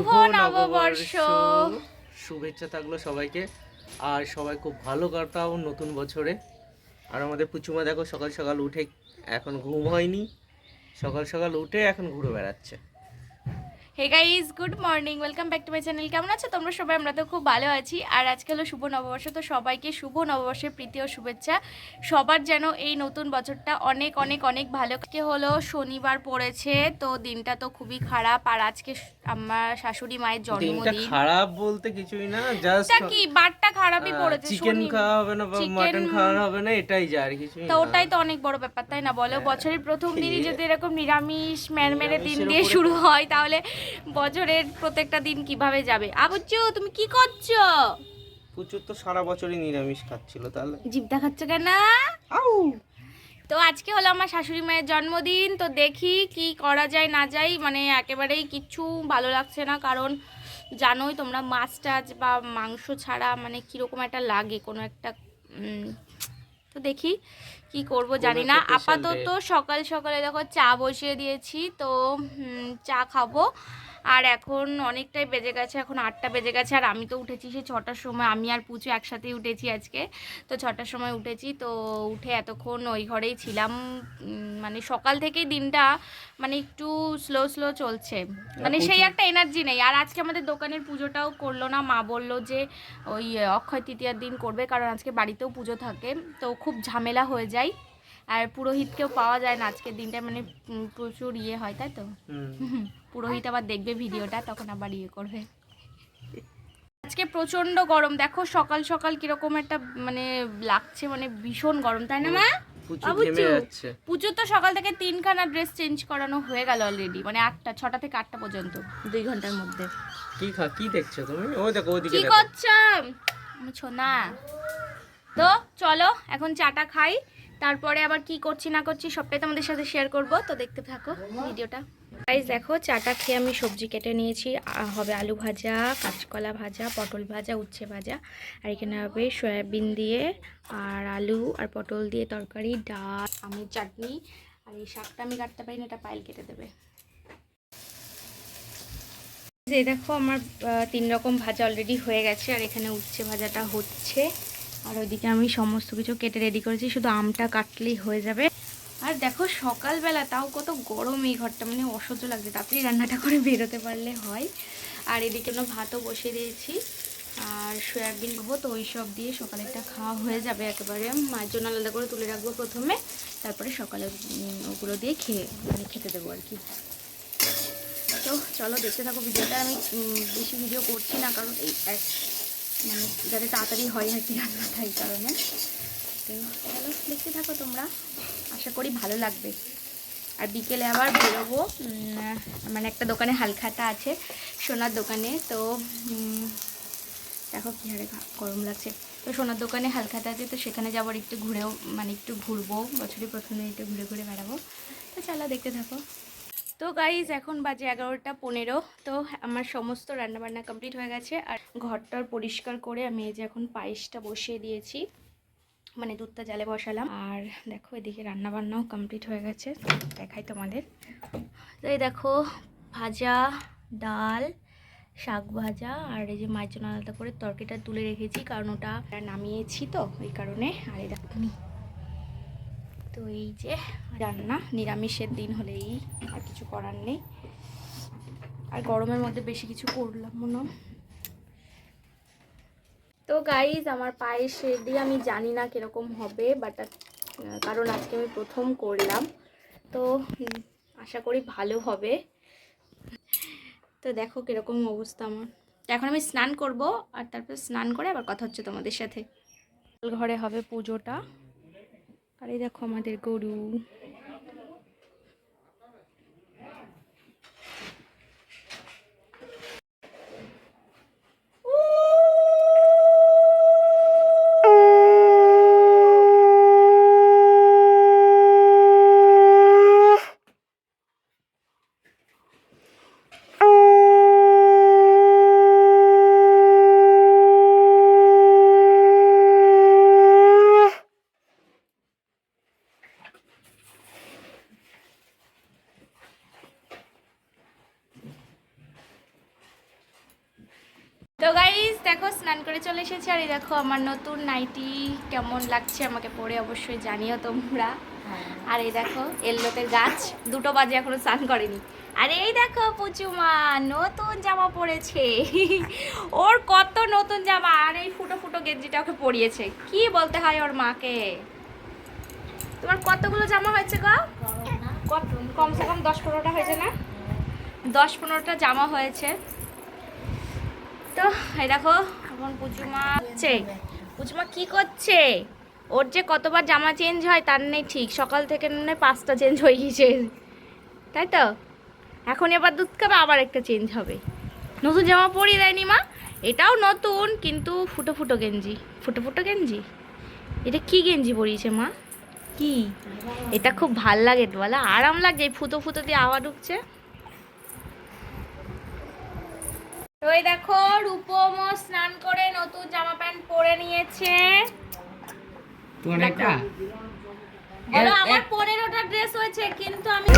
শুভ নববর্ষ। শুভেচ্ছা থাকল সবাইকে। আর সবাই খুব ভালো কাটাও নতুন বছরে। আর আমাদের পুচুমা দেখো সকাল সকাল উঠে এখন ঘুম হয়নি। সকাল সকাল উঠে এখন ঘুরে বেড়াচ্ছে। Hey guys good morning welcome back to my channel কেমন আছো? তোমরা সবাই আমরা তো খুব ভালো আছি। আর আজকে হলো শুভ নববর্ষ তো সবাইকে শুভ নববর্ষের প্রীতি ও শুভেচ্ছা। সবার যেন এই নতুন বছরটা অনেক অনেক অনেক ভালো। আজকে হলো শনিবার পড়েছে তো দিনটা তো খুবই খারাপ। আর আজকে আমার শাশুড়ি মায়ের জন্মদিন। খারাপ বলতে কিছুই না জাস্ট কি বারটা খারাপই পড়েছে চিকেন খাওয়া হবে না বা মাটন খাওয়া হবে না এটাই যা আর কিছুই তো। ওটাই তো অনেক বড় ব্যাপার তাই না বলো? বছরের প্রথম দিনই যদি এরকম নিরামিষ ম্যারমেরে দিন দিয়ে শুরু হয় তাহলে বছরের প্রত্যেকটা দিন কীভাবে যাবে? আবুচ্চু তুমি কি করছ? প্রচুর তো সারা বছরই নিরামিষ খাচ্ছিল তাহলে। জিভ দেখাচ্ছ কেন? আউ! তো আজকে হলো আমার শাশুড়ি মায়ের জন্মদিন তো দেখি কি করা যায় না যায় মানে একেবারেই কিচ্ছু ভালো লাগছে না কারণ জানোই তোমরা মাছ টাছ বা মাংস ছাড়া মানে কীরকম একটা লাগে কোনো একটা তো দেখি কি করব জানি না। আপাতত সকাল সকালে দেখো চা বসিয়ে দিয়েছি তো চা খাব। আর এখন অনেকটাই বেজে গেছে এখন আটটা বেজে গেছে আর আমি তো উঠেছি সেই ছটার সময় আমি আর পুচু একসাথেই উঠেছি আজকে। তো ছটার সময় উঠেছি তো উঠে এতক্ষণ ওই ঘরেই ছিলাম মানে সকাল থেকেই দিনটা মানে একটু স্লো স্লো চলছে। মানে সেই একটা এনার্জি নেই আর আজকে আমাদের দোকানের পুজোটাও করল না মা বলল যে ওই অক্ষয় তৃতীয়ার দিন করবে কারণ আজকে বাড়িতেও পুজো থাকে তো খুব ঝামেলা হয়ে যায়। আর পুরোহিতকেও পাওয়া যায় না। আজকের দিনটা মানে প্রচুর ইয়ে হয় তাই তো? পুরোহিত আবার দেখবে ভিডিওটা তখন আবার ইয়ে করবে। আজকে প্রচণ্ড গরম। দেখো সকাল সকাল কীরকম একটা মানে লাগছে মানে ভীষণ গরম তাই না মা? প্রচুর বাবুচু। ঘেমে যাচ্ছে। পুজো তো সকাল থেকে তিনখানা ড্রেস চেঞ্জ করানো হয়ে গেল অলরেডি মানে আটটা ছটা থেকে আটটা পর্যন্ত দুই ঘণ্টার মধ্যে। কি খা কি দেখছ তুমি? ওই দেখো ওইদিকে কি করছ? ছোনা তো চলো এখন চাটা খাই। তারপরে আবার কি করছি না করছি সবটাই তোমাদের সাথে শেয়ার করব, তো দেখতে থাকো ভিডিওটা। গাইজ দেখো, চাটা খেয়ে আমি সবজি কেটে নিয়েছি হবে আলু ভাজা, কাঁচকলা ভাজা, পটল ভাজা, উচ্ছে ভাজা, আর এখানে হবে সয়াবিন দিয়ে আর আলু আর পটল দিয়ে তরকারি, ডাল, আমের চাটনি, আর এই শাকটা আমি কাটতে পারি না এটা পাইল কেটে দেবে। যে দেখো, আমার তিন রকম ভাজা অলরেডি হয়ে গেছে, আর এখানে উচ্ছে ভাজাটা হচ্ছে। আর ওইদিকে আমি সমস্ত কিছু কেটে রেডি করেছি, শুধু আমটা কাটলেই হয়ে যাবে। আর দেখো সকালবেলা, তাও কত গরম এই ঘরটা মানে অসহ্য লাগছে, তাড়াতাড়ি রান্নাটা করে বেরোতে পারলে হয়। আর এদিকে আমরা ভাতও বসিয়ে দিয়েছি, আর সয়াবিন ভাবো তো ওই সব দিয়ে সকালেরটা খাওয়া হয়ে যাবে একেবারে। মায়ের জন্য আলাদা করে তুলে রাখব প্রথমে, তারপরে সকালে ওগুলো দিয়ে খেয়ে মানে খেতে দেবো আর কি। তো চলো দেখতে থাকো ভিডিওটা, আমি বেশি ভিডিও করছি না, কারণ এই মানে যাতে তাড়াতাড়ি হয় আর কি রান্নাটা এই কারণে। তো চলো, দেখতে থাকো তোমরা। আশা করি ভালো লাগবে। আর বিকেলে আবার বেরোবো। মানে একটা দোকানে হালখাতা আছে, সোনার দোকানে। তো দেখো কী হারে গরম লাগছে। তো সোনার দোকানে হালখাতা আছে, তো সেখানে যাবার একটু ঘুরেও মানে একটু ঘুরবো। বছরের প্রথমে একটু ঘুরে ঘুরে বেড়াবো। তো চলো, দেখতে থাকো। তো গাইজ এখন বাজে এগারোটা পনেরো। তো আমার সমস্ত রান্নাবান্না কমপ্লিট হয়ে গেছে। আর ঘরটার পরিষ্কার করে আমি এই যে এখন পায়েসটা বসিয়ে দিয়েছি। মানে দুধটা জালে বসালাম। আর দেখো, এদিকে রান্নাবান্নাও কমপ্লিট হয়ে গেছে। দেখাই তোমাদের। তো এই দেখো, ভাজা, ডাল, শাক ভাজা আর এই যে মায়ের জন্য আলাদা করে তরকারিটা তুলে রেখেছি, কারণ ওটা নামিয়েছি তো ওই কারণে। আর এই দেখো, তো এই যে রান্না নিরামিষের দিন হলেই করার নেই। আর গরমের মধ্যে বেশি কিছু করলাম না তো গাইজ আমার পায়েস রেডি আমি জানি না কীরকম হবে বাট কারণ আজকে আমি প্রথম করলাম। তো আশা করি ভালো হবে। তো দেখো কীরকম অবস্থা আমার। এখন আমি স্নান করব, আর তারপর স্নান করে আবার কথা হচ্ছে তোমাদের সাথে। ঘরে হবে পুজোটা। আর এই দেখো আমাদের গরু। তো গাইস দেখো স্নান করে চলে এসেছি আর এই দেখো আমার নতুন নাইটি কেমন লাগছে আমাকে পরে অবশ্যই জানিও তোমরা। আর এই দেখো এল্লোতের গাছ দুটো বাজে এখনও স্নান করেনি। আর এই দেখো পুচুমা নতুন জামা পরেছে ওর কত নতুন জামা আর এই ফুটো ফুটো গেঞ্জিটা ওকে পরিয়েছে। কি বলতে হয় ওর মাকে? তোমার কতগুলো জামা হয়েছে গো? কত কমসে কম দশ পনেরোটা হয়েছে না? দশ পনেরোটা জামা হয়েছে। তো এই দেখো এখন পুচুমা হচ্ছে পুচুমা কি করছে? ওর যে কতবার জামা চেঞ্জ হয় তার নেই ঠিক। সকাল থেকে মনে পাঁচটা চেঞ্জ হয়ে গেছে তাই তো? এখন এবার দুধ খাবে আবার একটা চেঞ্জ হবে। নতুন জামা পরিয়ে দেয়নি মা। এটাও নতুন কিন্তু ফুটো ফুটো গেঞ্জি। ফুটো ফুটো গেঞ্জি? এটা কি গেঞ্জি পরিয়েছে মা? কি? এটা খুব ভালো লাগে তো বলো। আরাম লাগে এই ফুটো ফুটো দিয়ে আওয়া ঢুকছে তো এই দেখো রূপম স্নান করে নতুন জামা প্যান্ট পরে নিয়েছে তোর একটা? বলো আমার পনেরোটা ড্রেস হয়েছে কিন্তু আমি